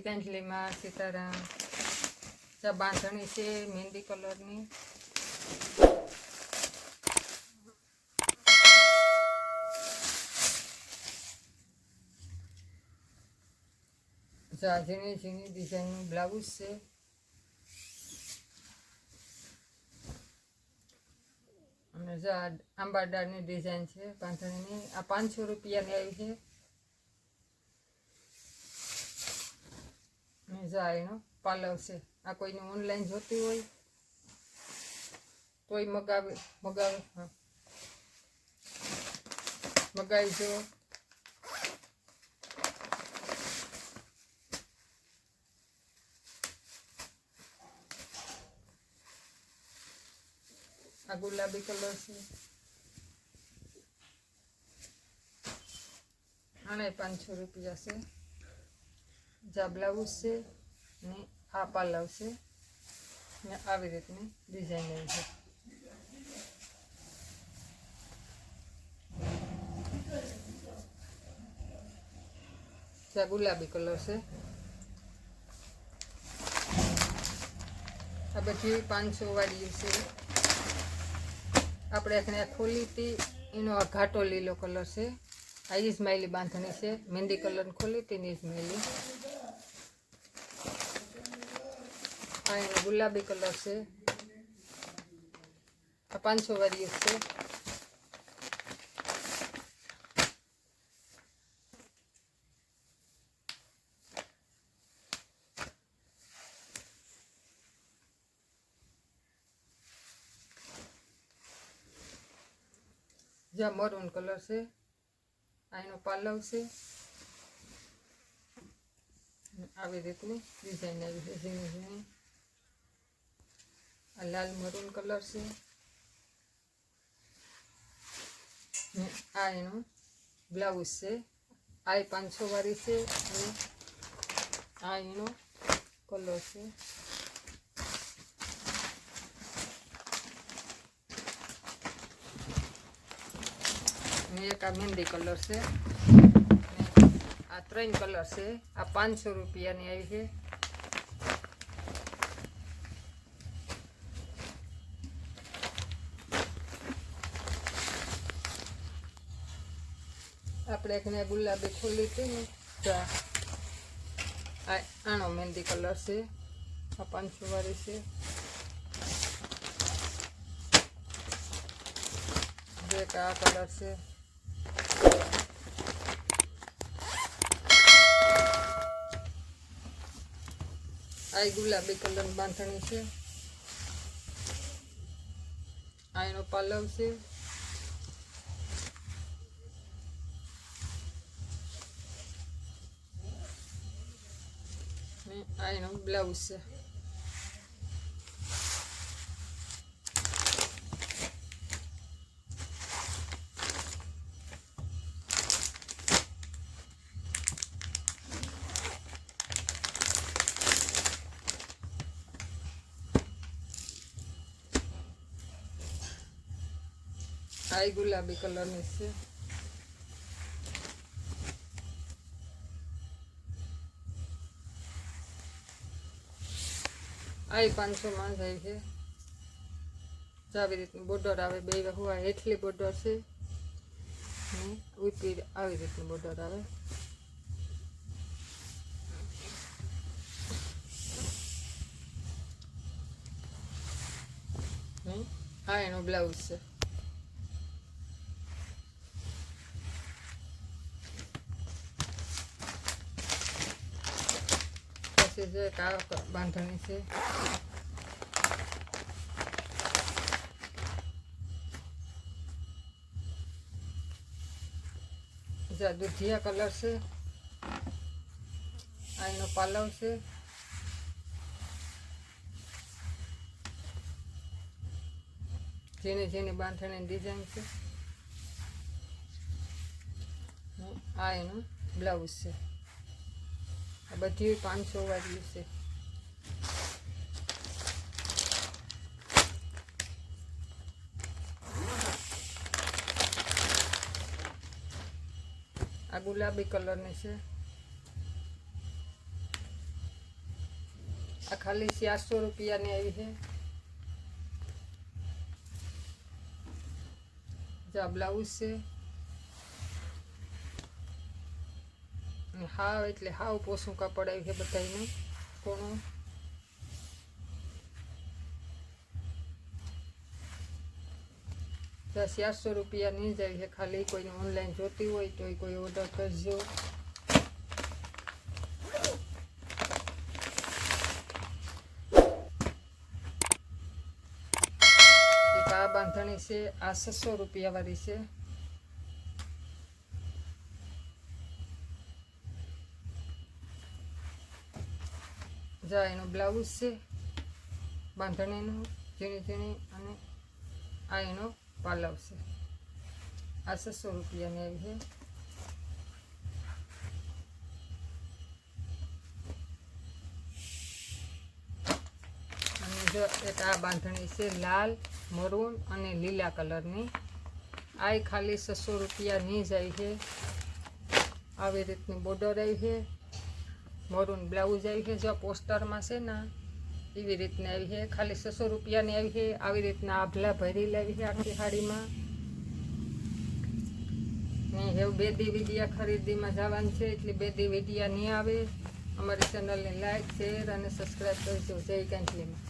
ગીતાંજલિમાં સીતારામ. બાંધણી છે, મહેંદી કલરની. ઝીણી ઝીણી ડિઝાઇનનું બ્લાઉઝ છે. અને આંબાડાની ડિઝાઇન છે, બાંધણીની. આ પાંચસો રૂપિયાની આવી છે. જા એનો પાલવ છે. આ કોઈને ઓનલાઈન જોતી હોય, તોય મગાવે મગાવે, હા. મગાવી જો આ ગુલાબી કલર છે. આને પાંચસો રૂપિયા છે. જા બ્લાઉઝ છે. ને આ પાલવ છે ને આવી રીતની ડિઝાઇન આવી છે. જા ગુલાબી કલર છે. આ બધી પાંચસો વાળી છે. આપણે એકને ખોલી હતી એનો આ ઘાટો લીલો કલર છે. આ ઇઝમાઇલી બાંધણી છે. મહેંદી કલર ખોલી હતી ને ઇસ્માઇલી આ એનો ગુલાબી કલર છે આ પાંચસો વાળી છે જ્યાં મરૂન કલર છે આ એનો પાલવ છે અને આવી રીતની ડિઝાઇન આવી છે ઝીણી ઝીણી આ લાલ મરૂન કલર છે ને આ એનો બ્લાઉઝ છે આ એ પાંચસો વાળી છે અને આ એનો કલર છે અને એક આ મહેંદી કલર છે અને આ ત્રણ કલર છે આ પાંચસો રૂપિયાની આવી છે આપણે એકને ગુલાબી ખોલી હતી ને, તો આ આનો મહેંદી કલર છે, આ પાંચસો વાળી છે એક આ કલર છે. આ ગુલાબી કલર બાંધણી છે. આ એનો પલવ છે. આ એનો બ્લાઉઝ છે આ ગુલાબી કલરની છે આ ય પાંચસોમાં જાય છે. આવી રીતનું બોર્ડર આવે, બે હુવા હેઠલી બોર્ડર છે. ને ઉપી આવી રીતનું બોર્ડર આવે. આ એનો બ્લાઉઝ છે. પછી છે એક આ ક- બાંધણી છે જા દુધિયા કલર છે આ એનો પાલવ છે ઝીણી ઝીણી બાંધણી ડિઝાઇન છે ને આ એનું બ્લાઉઝ છે આ બધી પાંચસો વાળી છે. આ ગુલાબી કલરની છે. આ ખાલી ચારસો રૂપિયાની આવી છે. જા, બ્લાઉઝ છે. હાવ એટલે હાવ પોસું કાપડ આવ્યું છે બધાને કોણું દસ ચારસો રૂપિયા નહીં જાય છે ખાલી. કોઈને ઓનલાઈન જોતી હોય તો કોઈ ઓર્ડર કરજો. આ બાંધણી છે, આ છસો રૂપિયા વાળી છે. જા એનો બ્લાઉઝ છે, બાંધણીનું, ઝીણી ઝીણી અને આ એનો પાલવ છે. આ છસો રૂપિયાની આવી છે. અને જો એક આ બાંધણી છે લાલ, મરૂન અને લીલા કલરની. આ ખાલી છસો રૂપિયાની જ આવી છે. આવી રીતની બોર્ડર આવી છે. મરૂન બ્લાઉઝ આવી છે જો પોસ્ટરમાં છે ને, એવી રીતની આવી છે. ખાલી છસો રૂપિયાની આવી છે. આવી રીતના આભલા ભરી લાવી છે આખી સાડીમાં ને એવું બે દી વિડિયા ખરીદીમાં જવાનું છે, એટલે બે દી વિડિયા નહીં આવે. અમારી ચેનલને લાઈક શેર અને સબસ્ક્રાઈબ કરજો. જય કાંચલીમાં